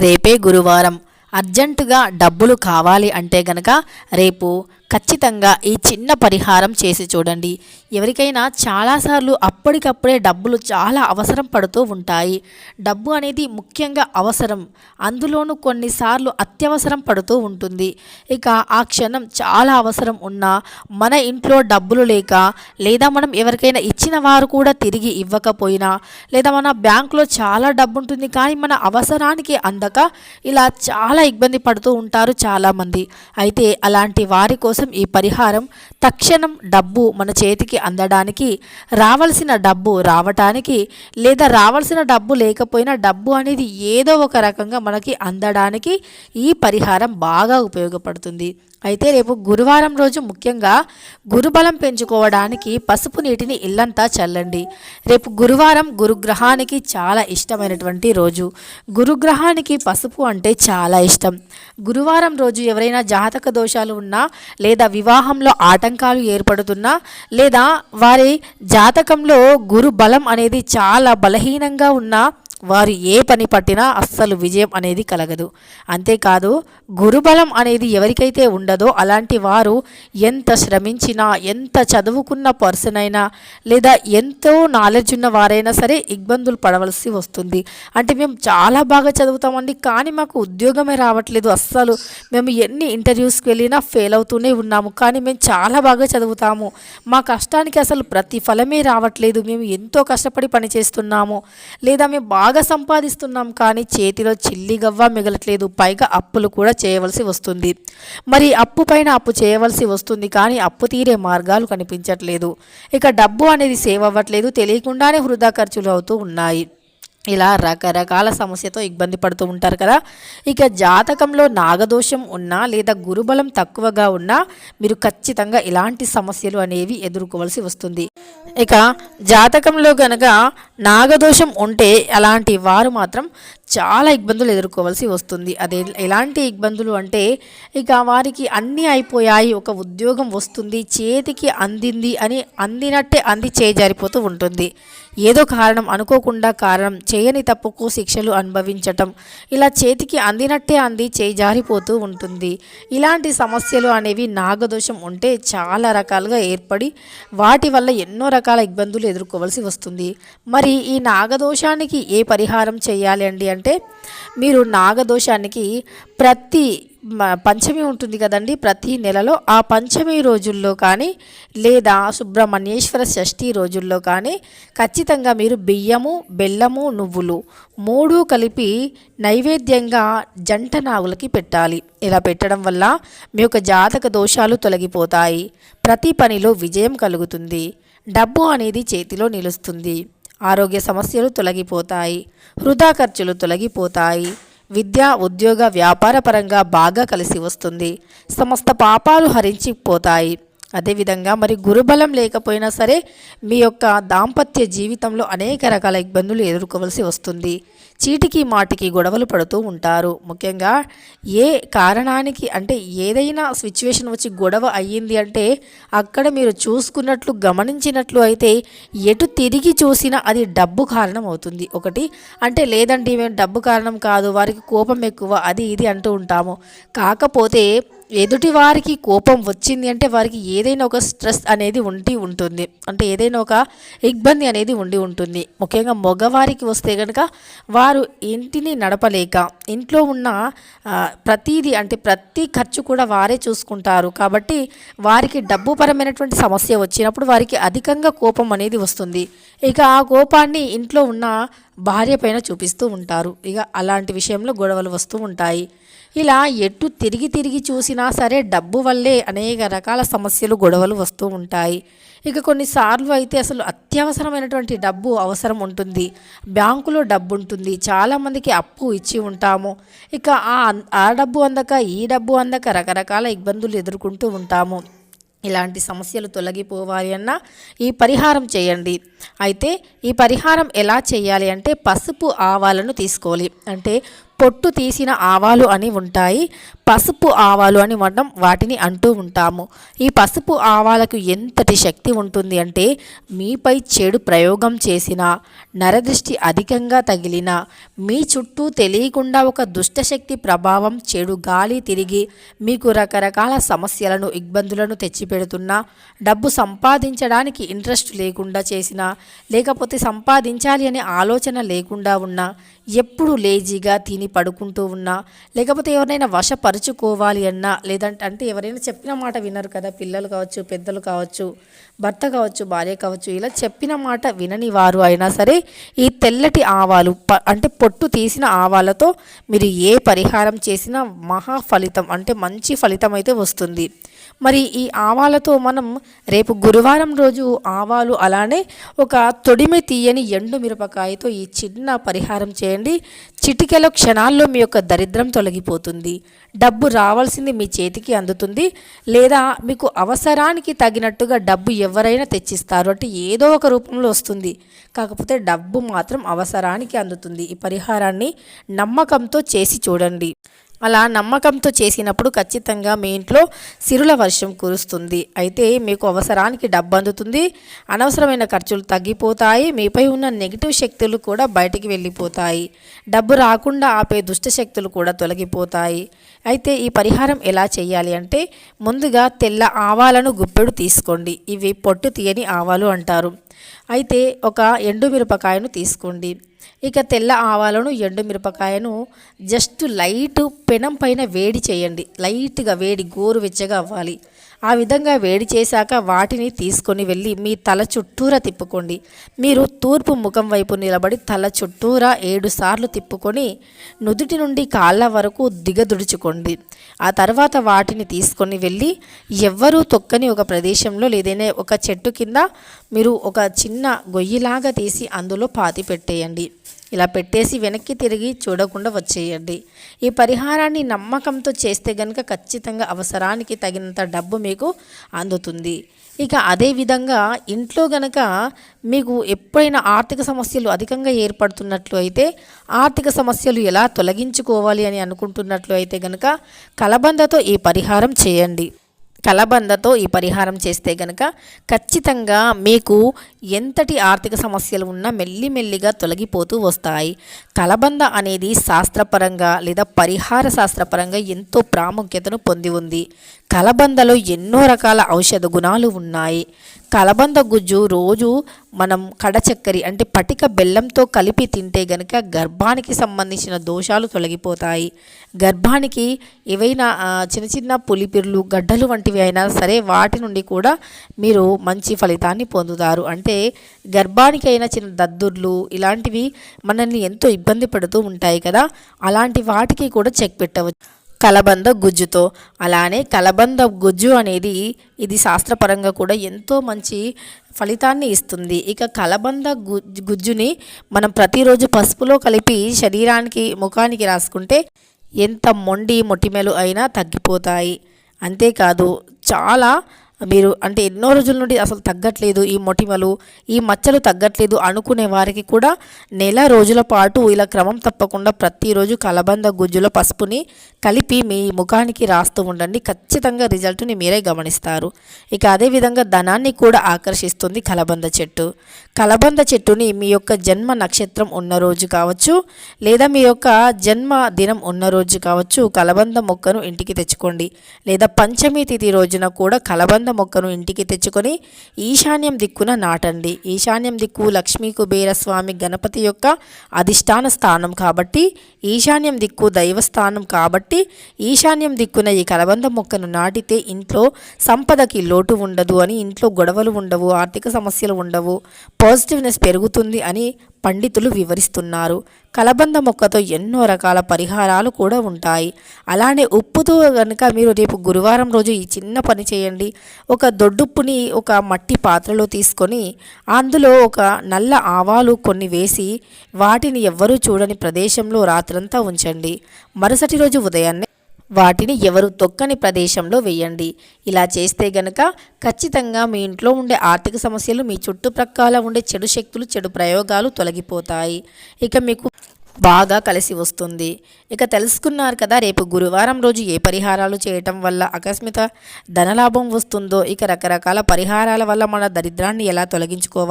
రేపే గురువారం. అర్జెంటుగా డబ్బులు కావాలి అంటే గనక రేపు ఖచ్చితంగా ఈ చిన్న పరిహారం చేసి చూడండి. ఎవరికైనా చాలాసార్లు అప్పటికప్పుడే డబ్బులు చాలా అవసరం పడుతూ ఉంటాయి. డబ్బు అనేది ముఖ్యంగా అవసరం. అందులోనూ కొన్నిసార్లు అత్యవసరం పడుతూ ఉంటుంది. ఇక ఆ క్షణం చాలా అవసరం ఉన్నా మన ఇంట్లో డబ్బులు లేక లేదా మనం ఎవరికైనా ఇచ్చిన వారు కూడా తిరిగి ఇవ్వకపోయినా లేదా మన బ్యాంకులో చాలా డబ్బు ఉంటుంది కానీ మన అవసరానికి అందక ఇలా చాలా ఇబ్బంది పడుతూ ఉంటారు చాలామంది. అయితే అలాంటి వారి కోసం ఈ పరిహారం తక్షణం డబ్బు మన చేతికి అందడానికి రావాల్సిన డబ్బు రావటానికి లేదా రావాల్సిన డబ్బు లేకపోయినా డబ్బు అనేది ఏదో ఒక రకంగా మనకి అందడానికి ఈ పరిహారం బాగా ఉపయోగపడుతుంది. అయితే రేపు గురువారం రోజు ముఖ్యంగా గురుబలం పెంచుకోవడానికి పసుపు నీటిని ఇల్లంతా చల్లండి. రేపు గురువారం గురుగ్రహానికి చాలా ఇష్టమైనటువంటి రోజు. గురుగ్రహానికి పసుపు అంటే చాలా ఇష్టం. గురువారం రోజు ఎవరైనా జాతక దోషాలు ఉన్నా లేదా వివాహంలో ఆటంకాలు ఏర్పడుతున్నా లేదా వారి జాతకంలో గురు బలం అనేది చాలా బలహీనంగా ఉన్నా వారు ఏ పని పట్టినా అస్సలు విజయం అనేది కలగదు. అంతేకాదు గురుబలం అనేది ఎవరికైతే ఉండదో అలాంటి వారు ఎంత శ్రమించినా ఎంత చదువుకున్న పర్సన్ అయినా లేదా ఎంతో నాలెడ్జ్ ఉన్న వారైనా సరే ఇబ్బందులు పడవలసి వస్తుంది. అంటే మేము చాలా బాగా చదువుతామండి కానీ మాకు ఉద్యోగమే రావట్లేదు. అస్సలు మేము ఎన్ని ఇంటర్వ్యూస్కి వెళ్ళినా ఫెయిల్ అవుతూనే ఉన్నాము కానీ మేము చాలా బాగా చదువుతాము. మా కష్టానికి అసలు ప్రతిఫలమే రావట్లేదు. మేము ఎంతో కష్టపడి పని చేస్తున్నాము లేదా మేము బాగా సంపాదిస్తున్నాం కానీ చేతిలో చిల్లి గవ్వ మిగలట్లేదు. పైగా అప్పులు కూడా చేయవలసి వస్తుంది. మరి అప్పు పైన అప్పు చేయవలసి వస్తుంది కానీ అప్పు తీరే మార్గాలు కనిపించట్లేదు. ఇక డబ్బు అనేది సేవ్ అవ్వట్లేదు. తెలియకుండానే వృధా ఖర్చులు అవుతూ ఉన్నాయి. ఇలా రకరకాల సమస్యతో ఇబ్బంది పడుతూ ఉంటారు కదా. ఇక జాతకంలో నాగదోషం ఉన్నా లేదా గురుబలం తక్కువగా ఉన్నా మీరు ఖచ్చితంగా ఇలాంటి సమస్యలు అనేవి ఎదుర్కోవాల్సి వస్తుంది. ఇక జాతకంలో గనక నాగదోషం ఉంటే అలాంటి వారు మాత్రం చాలా ఇబ్బందులు ఎదుర్కోవాల్సి వస్తుంది. అదే ఎలాంటి ఇబ్బందులు అంటే ఇక వారికి అన్నీ అయిపోయాయి ఒక ఉద్యోగం వస్తుంది చేతికి అందింది అని అందినట్టే అంది చేజారిపోతూ ఉంటుంది. ఏదో కారణం అనుకోకుండా కారణం చేయని తప్పుకు శిక్షలు అనుభవించటం ఇలా చేతికి అందినట్టే అంది చేజారిపోతూ ఉంటుంది. ఇలాంటి సమస్యలు అనేవి నాగదోషం ఉంటే చాలా రకాలుగా ఏర్పడి వాటి వల్ల ఎన్నో రకాల ఇబ్బందులు ఎదుర్కోవాల్సి వస్తుంది. మరి ఈ నాగదోషానికి ఏ పరిహారం చేయాలి అండి అంటే మీరు నాగదోషానికి ప్రతి పంచమి ఉంటుంది కదండి ప్రతి నెలలో ఆ పంచమి రోజుల్లో కానీ లేదా సుబ్రహ్మణ్యేశ్వర షష్ఠి రోజుల్లో కానీ ఖచ్చితంగా మీరు బియ్యము బెల్లము నువ్వులు మూడు కలిపి నైవేద్యంగా జంట నాగులకి పెట్టాలి. ఇలా పెట్టడం వల్ల మీ యొక్క జాతక దోషాలు తొలగిపోతాయి. ప్రతి పనిలో విజయం కలుగుతుంది. డబ్బు అనేది చేతిలో నిలుస్తుంది. ఆరోగ్య సమస్యలు తొలగిపోతాయి వృధా ఖర్చులు తొలగిపోతాయి విద్య ఉద్యోగ వ్యాపార పరంగా బాగా కలిసి వస్తుంది సమస్త పాపాలు హరించిపోతాయి. అదేవిధంగా మరి గురుబలం లేకపోయినా సరే మీ యొక్క దాంపత్య జీవితంలో అనేక రకాల ఇబ్బందులు ఎదుర్కోవలసి వస్తుంది. చీటికి మాటికి గొడవలు పడుతూ ఉంటారు. ముఖ్యంగా ఏ కారణానికి అంటే ఏదైనా సిచ్యువేషన్ వచ్చి గొడవ అయ్యింది అంటే అక్కడ మీరు చూసుకున్నట్లు గమనించినట్లు అయితే ఎటు తిరిగి చూసినా అది డబ్బు కారణం అవుతుంది. ఒకటి అంటే లేదండి మేము డబ్బు కారణం కాదు వారికి కోపం ఎక్కువ అది ఇది అంటూ ఉంటాము. కాకపోతే ఎదుటి వారికి కోపం వచ్చింది అంటే వారికి ఏదైనా ఒక స్ట్రెస్ అనేది ఉండి ఉంటుంది. అంటే ఏదైనా ఒక ఇబ్బంది అనేది ఉండి ఉంటుంది. ముఖ్యంగా మగవారికి వస్తే కనుక వారు వారు ఇంటిని నడపలేక ఇంట్లో ఉన్న ప్రతీది అంటే ప్రతి ఖర్చు కూడా వారే చూసుకుంటారు. కాబట్టి వారికి డబ్బు పరమైనటువంటి సమస్య వచ్చినప్పుడు వారికి అధికంగా కోపం అనేది వస్తుంది. ఇక ఆ కోపాన్ని ఇంట్లో ఉన్న భార్య పైన చూపిస్తూ ఉంటారు. ఇక అలాంటి విషయంలో గొడవలు వస్తూ ఉంటాయి. ఇలా ఎటు తిరిగి తిరిగి చూసినా సరే డబ్బు వల్లే అనేక రకాల సమస్యలు గొడవలు వస్తూ ఉంటాయి. ఇక కొన్నిసార్లు అయితే అసలు అత్యవసరమైనటువంటి డబ్బు అవసరం ఉంటుంది. బ్యాంకులో డబ్బు ఉంటుంది. చాలామందికి అప్పు ఇచ్చి ఉంటాము. ఇక ఆ ఆ డబ్బు అందక ఈ డబ్బు అందక రకరకాల ఇబ్బందులు ఎదుర్కొంటూ ఉంటాము. ఇలాంటి సమస్యలు తొలగిపోవాలి అన్నా ఈ పరిహారం చేయండి. అయితే ఈ పరిహారం ఎలా చేయాలి అంటే పసుపు ఆవాలను తీసుకోవాలి. అంటే పొట్టు తీసిన ఆవాలు అని ఉంటాయి. పసుపు ఆవాలు అని మనం వాటిని అంటూ ఉంటాము. ఈ పసుపు ఆవాలకు ఎంతటి శక్తి ఉంటుంది అంటే మీపై చెడు ప్రయోగం చేసిన నరదృష్టి అధికంగా తగిలిన మీ చుట్టూ తెలియకుండా ఒక దుష్టశక్తి ప్రభావం చెడు గాలి తిరిగి మీకు రకరకాల సమస్యలను ఇబ్బందులను తెచ్చిపెడుతున్నా డబ్బు సంపాదించడానికి ఇంట్రెస్ట్ లేకుండా చేసినా లేకపోతే సంపాదించాలి అనే ఆలోచన లేకుండా ఉన్నా ఎప్పుడు లేజీగా తిని పడుకుంటూ ఉన్నా లేకపోతే ఎవరినైనా వశపరుచుకోవాలి అన్నా లేదంటే అంటే ఎవరైనా చెప్పిన మాట వినరు కదా పిల్లలు కావచ్చు పెద్దలు కావచ్చు భర్త కావచ్చు భార్య కావచ్చు ఇలా చెప్పిన మాట వినని వారు అయినా సరే ఈ తెల్లటి ఆవాలు అంటే పొట్టు తీసిన ఆవాలతో మీరు ఏ పరిహారం చేసినా మహా ఫలితం అంటే మంచి ఫలితం అయితే వస్తుంది. మరి ఈ ఆవాలతో మనం రేపు గురువారం రోజు ఆవాలు అలానే ఒక తొడిమి తీయని ఎండు మిరపకాయతో ఈ చిన్న పరిహారం చేయండి. చిటికెల క్షణాల్లో మీ యొక్క దరిద్రం తొలగిపోతుంది. డబ్బు రావాల్సింది మీ చేతికి అందుతుంది. లేదా మీకు అవసరానికి తగినట్టుగా డబ్బు ఎవరైనా తెచ్చిస్తారు అంటే ఏదో ఒక రూపంలో వస్తుంది. కాకపోతే డబ్బు మాత్రం అవసరానికి అందుతుంది. ఈ పరిహారాన్ని నమ్మకంతో చేసి చూడండి. అలా నమ్మకంతో చేసినప్పుడు ఖచ్చితంగా మీ ఇంట్లో సిరుల వర్షం కురుస్తుంది. అయితే మీకు అవసరానికి డబ్బు అందుతుంది అనవసరమైన ఖర్చులు తగ్గిపోతాయి. మీపై ఉన్న నెగిటివ్ శక్తులు కూడా బయటికి వెళ్ళిపోతాయి. డబ్బు రాకుండా ఆపే దుష్ట శక్తులు కూడా తొలగిపోతాయి. అయితే ఈ పరిహారం ఎలా చేయాలి అంటే ముందుగా తెల్ల ఆవాలను గుప్పెడు తీసుకోండి. ఇవి పొట్టు తీయని ఆవాలు అంటారు. అయితే ఒక ఎండు మిరపకాయను తీసుకోండి. ఇక తెల్ల ఆవాలను ఎండు మిరపకాయను జస్ట్ లైట్ పెనం పైన వేడి చేయండి. లైట్గా వేడి గోరువెచ్చగా అవ్వాలి. ఆ విధంగా వేడి చేశాక వాటిని తీసుకొని వెళ్ళి మీ తల చుట్టూరా తిప్పుకోండి. మీరు తూర్పు ముఖం వైపు నిలబడి తల చుట్టూరా ఏడు సార్లు తిప్పుకొని నుదుటి నుండి కాళ్ళ వరకు దిగదుడుచుకోండి. ఆ తర్వాత వాటిని తీసుకొని వెళ్ళి ఎవ్వరూ తొక్కని ఒక ప్రదేశంలో లేదైనా ఒక చెట్టు కింద మీరు ఒక చిన్న గొయ్యిలాగా తీసి అందులో పాతి పెట్టేయండి. ఇలా పెట్టేసి వెనక్కి తిరిగి చూడకుండా వచ్చేయండి. ఈ పరిహారాన్ని నమ్మకంతో చేస్తే కనుక ఖచ్చితంగా అవసరానికి తగినంత డబ్బు మీకు అందుతుంది. ఇక అదేవిధంగా ఇంట్లో గనక మీకు ఎప్పుడైనా ఆర్థిక సమస్యలు అధికంగా ఏర్పడుతున్నట్లు అయితే ఆర్థిక సమస్యలు ఎలా తొలగించుకోవాలి అని అనుకుంటున్నట్లు అయితే గనక కలబందతో ఈ పరిహారం చేయండి. కలబందతో ఈ పరిహారం చేస్తే గనక ఖచ్చితంగా మీకు ఎంతటి ఆర్థిక సమస్యలు ఉన్నా మెల్లిమెల్లిగా తొలగిపోతూ వస్తాయి. కలబంద అనేది శాస్త్రపరంగా లేదా పరిహార శాస్త్రపరంగా ఎంతో ప్రాముఖ్యతను పొంది ఉంది. కలబందలో ఎన్నో రకాల ఔషధ గుణాలు ఉన్నాయి. కలబంద గుజ్జు రోజు మనం కడచక్కరి అంటే పటిక బెల్లంతో కలిపి తింటే గనక గర్భానికి సంబంధించిన దోషాలు తొలగిపోతాయి. గర్భానికి ఏవైనా చిన్న చిన్న పులిపిర్లు గడ్డలు వంటివి అయినా సరే వాటి నుండి కూడా మీరు మంచి ఫలితాన్ని పొందుతారు. అంటే గర్భానికి అయిన చిన్న దద్దుర్లు ఇలాంటివి మనల్ని ఎంతో ఇబ్బంది పడుతూ ఉంటాయి కదా. అలాంటి వాటికి కూడా చెక్ పెట్టవచ్చు. కలబంద గుజ్జుతో. అలానే కలబంద గుజ్జు అనేది ఇది శాస్త్రపరంగా కూడా ఎంతో మంచి ఫలితాన్ని ఇస్తుంది. ఇక కలబంద గు గుజ్జుని మనం ప్రతిరోజు పసుపులో కలిపి శరీరానికి ముఖానికి రాసుకుంటే ఎంత మొండి మొటిమెలు అయినా తగ్గిపోతాయి. అంతేకాదు చాలా మీరు అంటే ఎన్నో రోజుల నుండి అసలు తగ్గట్లేదు ఈ మొటిమలు ఈ మచ్చలు తగ్గట్లేదు అనుకునే వారికి కూడా నెల రోజుల పాటు ఇలా క్రమం తప్పకుండా ప్రతిరోజు కలబంద గుజ్జులో పసుపుని కలిపి మీ ముఖానికి రాస్తూ ఉండండి. ఖచ్చితంగా రిజల్ట్ని మీరే గమనిస్తారు. ఇక అదేవిధంగా ధనాన్ని కూడా ఆకర్షిస్తుంది కలబంద చెట్టు. కలబంద చెట్టుని మీ యొక్క జన్మ నక్షత్రం ఉన్న రోజు కావచ్చు లేదా మీ యొక్క జన్మ దినం ఉన్న రోజు కావచ్చు కలబంద మొక్కను ఇంటికి తెచ్చుకోండి. లేదా పంచమి తిథి రోజున కూడా కలబంద మొక్కను ఇంటికి తెచ్చుకొని ఈశాన్యం దిక్కున నాటండి. ఈశాన్యం దిక్కు లక్ష్మీ కుబేరస్వామి గణపతి యొక్క అధిష్టాన స్థానం కాబట్టి ఈశాన్యం దిక్కు దైవస్థానం కాబట్టి ఈశాన్యం దిక్కున ఈ కలబంద మొక్కను నాటితే ఇంట్లో సంపదకి లోటు ఉండదు అని ఇంట్లో గొడవలు ఉండవు ఆర్థిక సమస్యలు ఉండవు పాజిటివ్నెస్ పెరుగుతుంది అని పండితులు వివరిస్తున్నారు. కలబంద మొక్కతో ఎన్నో రకాల పరిహారాలు కూడా ఉంటాయి. అలానే ఉప్పుతో కనుక మీరు రేపు గురువారం రోజు ఈ చిన్న పని చేయండి. ఒక దొడ్డుప్పుని ఒక మట్టి పాత్రలో తీసుకొని అందులో ఒక నల్ల ఆవాలు కొన్ని వేసి వాటిని ఎవ్వరూ చూడని ప్రదేశంలో రాత్రంతా ఉంచండి. మరుసటి రోజు ఉదయాన్నే వాటిని ఎవరు తొక్కని ప్రదేశంలో వేయండి. ఇలా చేస్తే గనక ఖచ్చితంగా మీ ఇంట్లో ఉండే ఆర్థిక సమస్యలు మీ చుట్టుప్రక్కల ఉండే చెడు శక్తులు చెడు ప్రయోగాలు తొలగిపోతాయి. ఇక మీకు బాగా కలిసి వస్తుంది. ఇక తెలుసుకున్నారు కదా రేపు గురువారం రోజు ఏ పరిహారాలు చేయటం వల్ల అకస్మిత ధనలాభం వస్తుందో. ఇక రకరకాల పరిహారాల వల్ల మన దరిద్రాన్ని ఎలా తొలగించుకోవాలి?